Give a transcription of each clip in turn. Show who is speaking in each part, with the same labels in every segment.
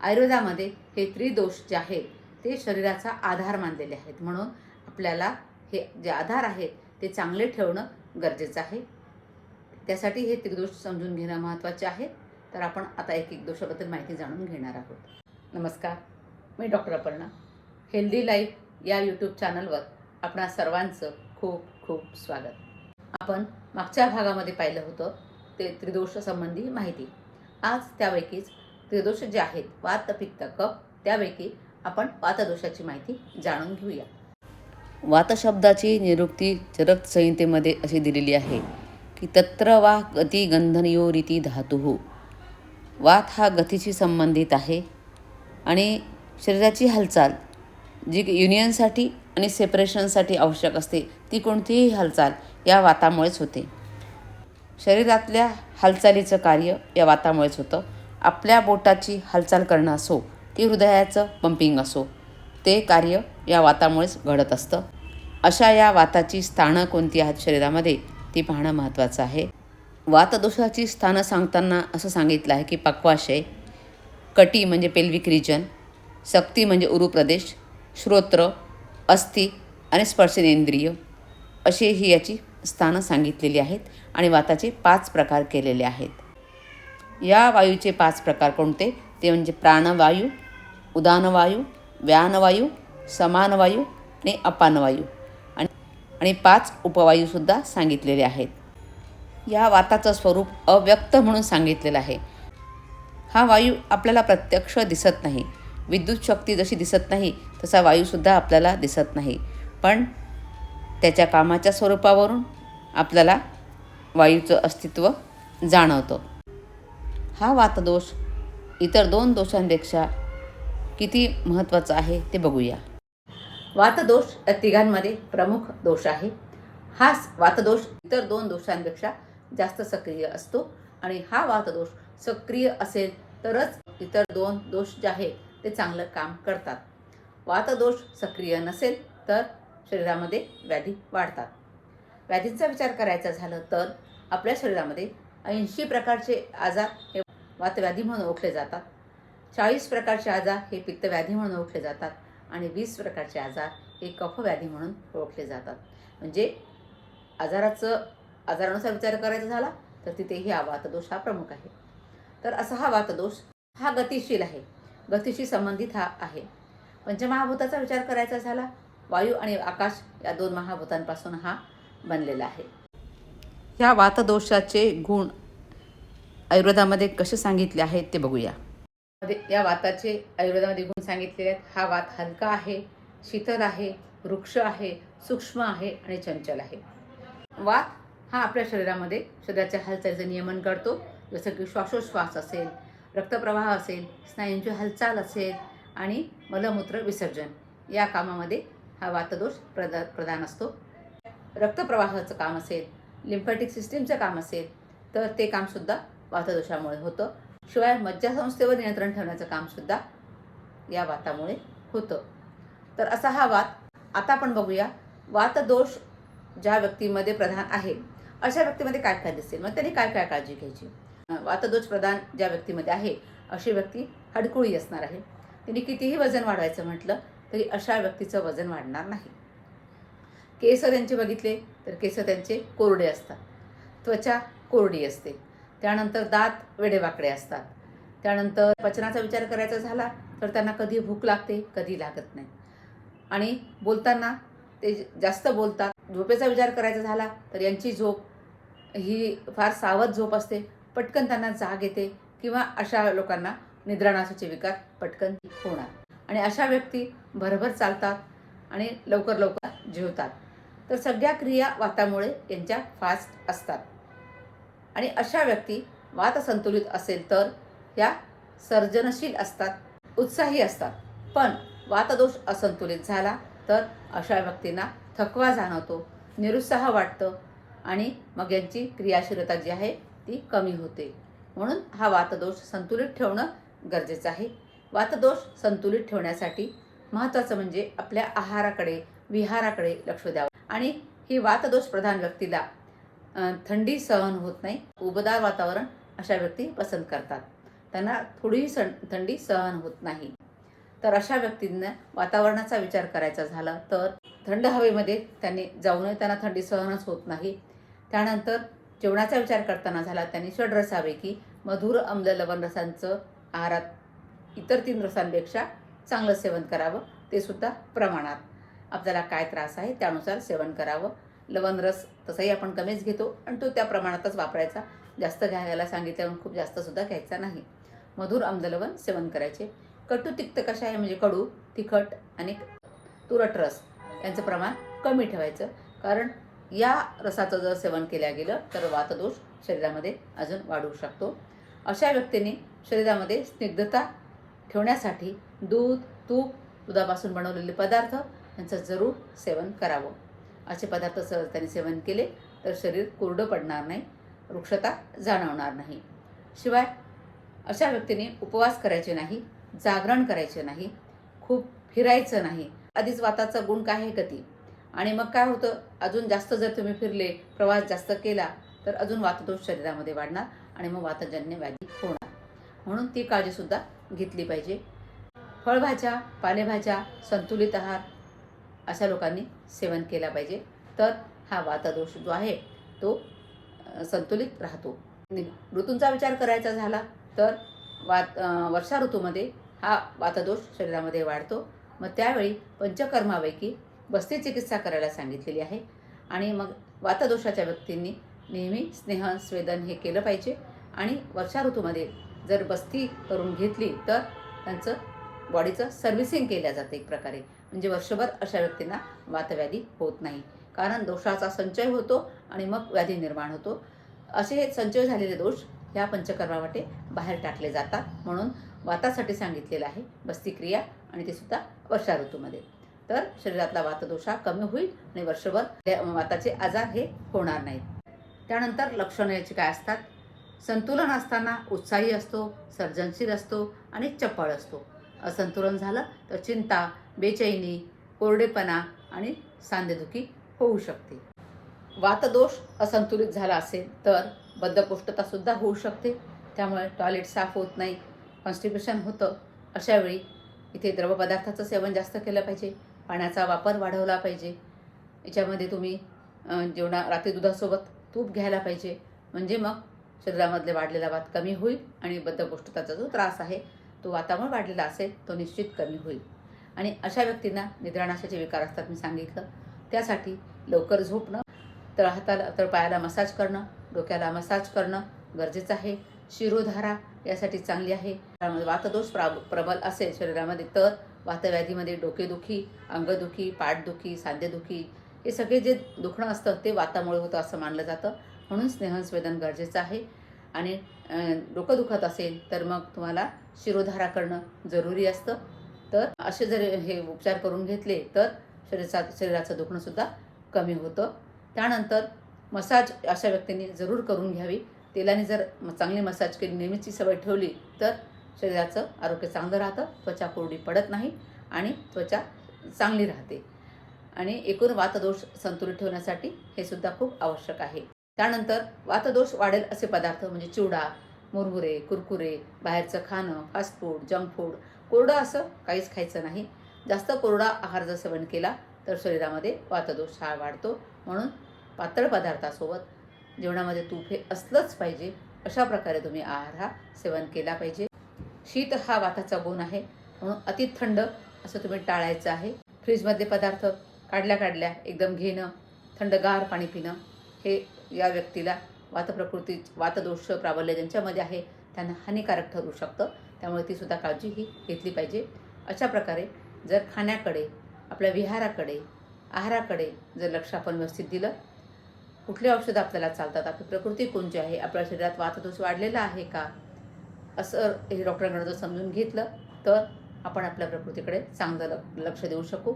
Speaker 1: आयुर्वेदामध्ये हे त्रिदोष जे आहेत ते शरीराचा आधार मानलेले आहेत. म्हणून आपल्याला हे जे आधार आहेत ते चांगले ठेवणं गरजेचं आहे. त्यासाठी हे त्रिदोष समजून घेणं महत्त्वाचे आहे तर आपण आता एक एक दोषाबद्दल माहिती जाणून घेणार आहोत. नमस्कार मी डॉक्टर अपर्णा. हेल्दी लाईफ या यूट्यूब चॅनलवर आपणा सर्वांचं खूप खूप स्वागत. आपण मागच्या भागामध्ये पाहिलं होतं ते त्रिदोष संबंधी माहिती. आज त्यापैकीच त्रिदोष जे आहेत वात पित्त कप त्यापैकी आपण वातदोषाची माहिती जाणून घेऊया. वात शब्दाची निरुक्ती चरक संहितेमध्ये अशी दिलेली आहे की तत्र वा गती गंधनयो रीती धातू. वात हा गतीशी संबंधित आहे आणि शरीराची हालचाल जी युनियनसाठी आणि सेपरेशनसाठी आवश्यक असते ती कोणतीही हालचाल या वातामुळेच होते. शरीरातल्या हालचालीचं कार्य या वातामुळेच होतं. आपल्या बोटाची हालचाल करणं असो की हृदयाचं पंपिंग असो ते कार्य या वातामुळेच घडत असतं. अशा या वाताची स्थानं कोणती आहेत शरीरामध्ये ती पाहणं महत्त्वाचं आहे. वातदोषाची स्थानं सांगताना असं सांगितलं आहे की पक्वाशय कटी म्हणजे पेल्विक रिजन सक्ती म्हणजे उरुप्रदेश श्रोत्र अस्थि आणि स्पर्शनेंद्रिय अशी ही याची स्थानं सांगितलेली आहेत आणि वाताचे पाच प्रकार केलेले आहेत. या वायूचे पाच प्रकार कोणते? ते म्हणजे प्राणवायू उदानवायू व्यानवायू समानवायू आणि अपानवायू. आणि आणि पाच उपवायूसुद्धा सांगितलेले आहेत. या वाताचं स्वरूप अव्यक्त म्हणून सांगितलेलं आहे. हा वायू आपल्याला प्रत्यक्ष दिसत नाही. विद्युत शक्ती जशी दिसत नाही तसा वायूसुद्धा आपल्याला दिसत नाही. पण त्याच्या कामाच्या स्वरूपावरून आपल्याला वायूचं अस्तित्व जाणवतं. हा वातदोष इतर दोन दोषांपेक्षा किती महत्त्वाचा आहे ते बघूया. वातदोष या तिघांमध्ये प्रमुख दोष आहे. हा वातदोष इतर दोन दोषांपेक्षा जास्त सक्रिय असतो आणि हा वातदोष सक्रिय असेल तरच इतर दोन दोष जे आहे ते चांगलं काम करतात. वातदोष सक्रिय नसेल तर शरीरामध्ये व्याधी वाढतात. व्याधींचा विचार करायचा झालं तर आपल्या शरीरामध्ये ऐंशी प्रकारचे आजार हे वातव्याधी म्हणून ओळखले जातात. चाळीस प्रकारचे आजार हे पित्तव्याधी म्हणून ओळखले जातात आणि वीस प्रकारचे आजार हे कफव्याधी म्हणून ओळखले जातात. म्हणजे आजाराचं आजारानुसार विचार करायचा झाला तर तिथेही हा वातदोष हा प्रमुख आहे. तर असा हा वातदोष हा गतिशील आहे. गतीशी संबंधित हा आहे. पंचमहाभूताचा विचार करायचा झाला वायू आणि आकाश या दोन महाभूतांपासून हा बनलेला आहे. या वातदोषाचे गुण आयुर्वेदामध्ये कसे सांगितले आहेत ते बघूया. या वाताचे आयुर्वेदामध्ये गुण सांगितलेले आहेत. हा वात हलका आहे शीतल आहे वृक्ष आहे सूक्ष्म आहे आणि चंचल आहे. वात हा आपल्या शरीरामध्ये शरीराच्या हालचालीचं नियमन करतो. जसं की श्वासोश्वास असेल रक्तप्रवाह असेल स्नायूंची हालचाल असेल आणि मलमूत्र विसर्जन. या कामामध्ये हा वातदोष प्रदा प्रधान असतो. रक्तप्रवाहाचं काम असेल लिम्फॅटिक सिस्टीमचं काम असेल तर ते कामसुद्धा वातदोषामुळे होतं. शिवाय मज्जासंस्थेवर नियंत्रण ठेवण्याचं कामसुद्धा या वातामुळे होतं. तर असा हा वात आता आपण बघूया. वातदोष ज्या व्यक्तीमध्ये प्रधान आहे अशा व्यक्तीमध्ये काय काय दिसेल? मग त्यांनी काय काय काळजी घ्यायची? वातदोष प्रधान ज्या व्यक्तीमध्ये आहे अशी व्यक्ती हडकुळी असणार आहे. तिने कितीही वजन वाढवायचं म्हटलं तरी अशा व्यक्तीचं वजन वाढणार नाही. केस त्यांचे बघितले तर केस त्यांचे कोरडे असतात. त्वचा कोरडी असते. त्यानंतर दात वेडेवाकडे असतात. त्यानंतर पचनाचा विचार करायचा झाला तर त्यांना कधी भूक लागते कधी लागत नाही. आणि बोलताना ते जास्त बोलतात. झोपेचा विचार करायचा झाला तर यांची झोप ही फार सावध झोप असते. पटकन त्यांना जाग येते किंवा अशा लोकांना निद्राणासाचे विकार पटकन होणार. आणि अशा व्यक्ती भरभर चालतात आणि लवकर लवकर जेवतात. तर सगळ्या क्रिया वातामुळे यांच्या फास्ट असतात. आणि अशा व्यक्ती वात संतुलित असेल तर ह्या सर्जनशील असतात उत्साही असतात. पण वातदोष असंतुलित झाला तर अशा व्यक्तींना थकवा जाणवतो निरुत्साह वाटतं आणि मग यांची क्रियाशीलता जी आहे ती कमी होते. म्हणून हा वातदोष संतुलित ठेवणं गरजेचं आहे. वातदोष संतुलित ठेवण्यासाठी महत्त्वाचं म्हणजे आपल्या आहाराकडे विहाराकडे लक्ष द्यावं. आणि ही वातदोष प्रधान व्यक्तीला थंडी सहन होत नाही. उबदार वातावरण अशा व्यक्ती पसंत करतात. त्यांना थोडीही सण थंडी सहन होत नाही. तर अशा व्यक्तींना वातावरणाचा विचार करायचा झाला तर थंड हवेमध्ये त्यांनी जाऊनही त्यांना थंडी सहनच होत नाही. त्यानंतर जेवणाचा विचार करताना झाला त्यांनी षडरसापैकी मधुर आम्ल लवण रसांचं आहारात इतर तीन रसांपेक्षा चांगलं सेवन करावं ते सुद्धा प्रमाणात. आपल्याला काय त्रास आहे त्यानुसार सेवन करावं. लवण रस तसाही आपण कमीच घेतो आणि तो त्या प्रमाणातच वापरायचा. जास्त घ्यायला सांगितल्यावर खूप जास्त सुद्धा घ्यायचा नाही. मधुर आम्ललवण सेवन करायचे. कटू तिक्त कषाय म्हणजे कडू तिखट आणि तुरट रस यांचं प्रमाण कमी ठेवायचं. कारण या रसाचं जर सेवन केल्या गेलं तर वातदोष शरीरामध्ये अजून वाढू शकतो. अशा व्यक्तीने शरीरामध्ये स्निग्धता ठेवण्यासाठी दूध तूप दुधापासून बनवलेले पदार्थ यांचं जरूर सेवन करावं. असे पदार्थ सहज त्यांनी सेवन केले तर शरीर कोरडं पडणार नाही वृक्षता जाणवणार नाही. शिवाय अशा व्यक्तीने उपवास करायचे नाही जागरण करायचे नाही खूप फिरायचं नाही. आधीच वाताचा गुण काय आहे गती आणि मग काय होतं? अजून जास्त जर तुम्ही फिरले प्रवास जास्त केला तर अजून वातदोष शरीरामध्ये वाढणार आणि मग वातजन्य व्याधी होणार. म्हणून ती काळजीसुद्धा घेतली पाहिजे. फळभाज्या पालेभाज्या संतुलित आहार अशा लोकांनी सेवन केला पाहिजे. तर हा वातदोष जो आहे तो संतुलित राहतो. ऋतूंचा विचार करायचा झाला तर वात वर्षा ऋतूमध्ये हा वातदोष शरीरामध्ये वाढतो. मग त्यावेळी पंचकर्मापैकी बस्ती चिकित्सा करायला सांगितलेली आहे. आणि मग वातदोषाच्या व्यक्तींनी नेहमी स्नेह स्वेदन हे केलं पाहिजे. आणि वर्षा ऋतूमध्ये जर बस्ती करून घेतली तर त्यांचं बॉडीचं सर्व्हिसिंग केल्या जातं एक प्रकारे. म्हणजे वर्षभर अशा व्यक्तींना वातव्याधी होत नाही. कारण दोषाचा संचय होतो आणि मग व्याधी निर्माण होतो. असे हे संचय झालेले दोष ह्या पंचकर्मावाटे बाहेर टाकले जातात. म्हणून वातासाठी सांगितलेलं आहे बस्ती क्रिया आणि ते सुद्धा वर्षा ऋतूमध्ये. तर शरीरातला वातदोषा कमी होईल आणि वर्षभर वाताचे आजार हे होणार नाहीत. त्यानंतर लक्षणं याची काय असतात? संतुलन असताना उत्साही असतो सर्जनशील असतो आणि चपळ असतो. असंतुलन झालं तर चिंता बेचैनी कोरडेपणा आणि सांधेदुखी होऊ शकते. वातदोष असंतुलित झाला असेल तर बद्धकोष्ठतासुद्धा होऊ शकते. त्यामुळे टॉयलेट साफ होत नाही कॉन्स्टिपेशन होतं. अशावेळी इथे द्रवपदार्थाचं सेवन जास्त केलं पाहिजे. पाण्याचा वापर वाढवला पाहिजे. याच्यामध्ये तुम्ही जेवणा रात्री दुधासोबत तूप घ्यायला पाहिजे. म्हणजे मग शरीरामधले वाढलेला वात कमी होईल आणि बद्धकोष्ठताचा जो त्रास आहे तो वातावरण वाढलेला असेल तो निश्चित कमी होईल. आणि अशा व्यक्तींना निद्रानाशाचे विकार असतात मी सांगितलं. त्यासाठी लवकर झोपणं तर हाताला तर पायाला मसाज करणं डोक्याला मसाज करणं गरजेचं आहे. शिरोधारा यासाठी चांगली आहे. त्यामुळे वातदोष प्रा प्रबल असेल शरीरामध्ये तर वातव्याधीमध्ये डोकेदुखी अंगदुखी पाठदुखी सांधेदुखी हे सगळे जे दुखणं असतं ते वातामुळे होतं असं मानलं जातं. म्हणून स्नेहस्वेदन गरजेचं आहे. आणि डोकं दुखत असेल तर मग तुम्हाला शिरोधारा करणं जरुरी असतं. तर असे जर हे उपचार करून घेतले तर शरीराचा शरीराचं दुखणंसुद्धा कमी होतं. त्यानंतर मसाज अशा व्यक्तींनी जरूर करून घ्यावी. तेलाने जर चांगली मसाज केली नेहमीची सवय ठेवली तर शरीराचं आरोग्य चांगलं राहतं त्वचा कोरडी पडत नाही आणि त्वचा चांगली राहते. आणि एकूण वातदोष संतुलित ठेवण्यासाठी हे सुद्धा खूप आवश्यक आहे. त्यानंतर वातदोष वाढेल असे पदार्थ म्हणजे चिवडा मुरमुरे कुरकुरे बाहेरचं खाणं फास्ट फूड जंक फूड कोरडं असं काहीच खायचं नाही. जास्त कोरडा आहार जर सेवन केला तर शरीरामध्ये वातदोष हा वाढतो. म्हणून पातळ पदार्थासोबत जेवणामध्ये तूप हे असलंच पाहिजे. अशा प्रकारे तुम्ही आहार हा सेवन केला पाहिजे. शीत हा वाताचा गुण आहे. म्हणून अति थंड असं तुम्ही टाळायचं आहे. फ्रीजमधले पदार्थ काढल्या काढल्या एकदम घेणं थंडगार पाणी पिणं हे या व्यक्तीला वातप्रकृती वातदोष प्राबल्य ज्यांच्यामध्ये आहे त्यांना हानिकारक ठरू शकतं. त्यामुळे ती सुद्धा काळजी ही घेतली पाहिजे. अशा प्रकारे जर खाण्याकडे आपल्या विहाराकडे आहाराकडे जर लक्ष आपण व्यवस्थित दिलं कुठले औषधं आपल्याला चालतात? आपली प्रकृती कोणती आहे? आपल्या शरीरात वातदोष वाढलेला आहे का? असं हे डॉक्टरांकडे जर समजून घेतलं तर आपण आपल्या प्रकृतीकडे चांगलं लक्ष देऊ शकू.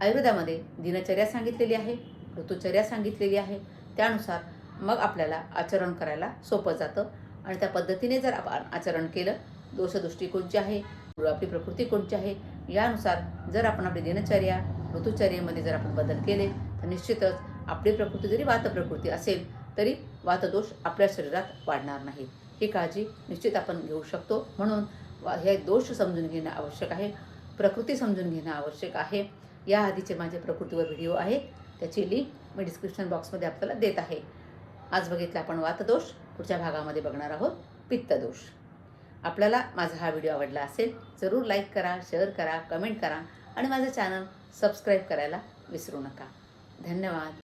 Speaker 1: आयुर्वेदामध्ये दिनचर्या सांगितलेली आहे ऋतुचर्या सांगितलेली आहे. त्यानुसार मग आपल्याला आचरण करायला सोपं जातं. आणि त्या पद्धतीने जर आपण आचरण केलं दोषदृष्टी कोणची आहे? आपली प्रकृती कोणची आहे? यानुसार जर आपण आपली दिनचर्या ऋतुचर्येमध्ये जर आपण बदल केले तर निश्चितच आपली प्रकृती जरी वात प्रकृती असेल तरी वातदोष आपल्या शरीरात वाढणार नाही. ही काळजी निश्चित आपण घेऊ शकतो. म्हणून वा- हे दोष समजून घेणं आवश्यक आहे. प्रकृती समजून घेणं आवश्यक आहे. या आधीचे माझे प्रकृतीवर व्हिडिओ आहेत. त्याची लिंक मी डिस्क्रिप्शन बॉक्समध्ये आपल्याला देत आहे. आज बघितला आपण वातदोष. पुढच्या भागामध्ये बघणार आहोत पित्तदोष. आपल्याला माझा हा व्हिडिओ आवडला असेल जरूर लाईक करा शेअर करा कमेंट करा आणि माझं चॅनल सबस्क्राईब करायला विसरू नका. धन्यवाद.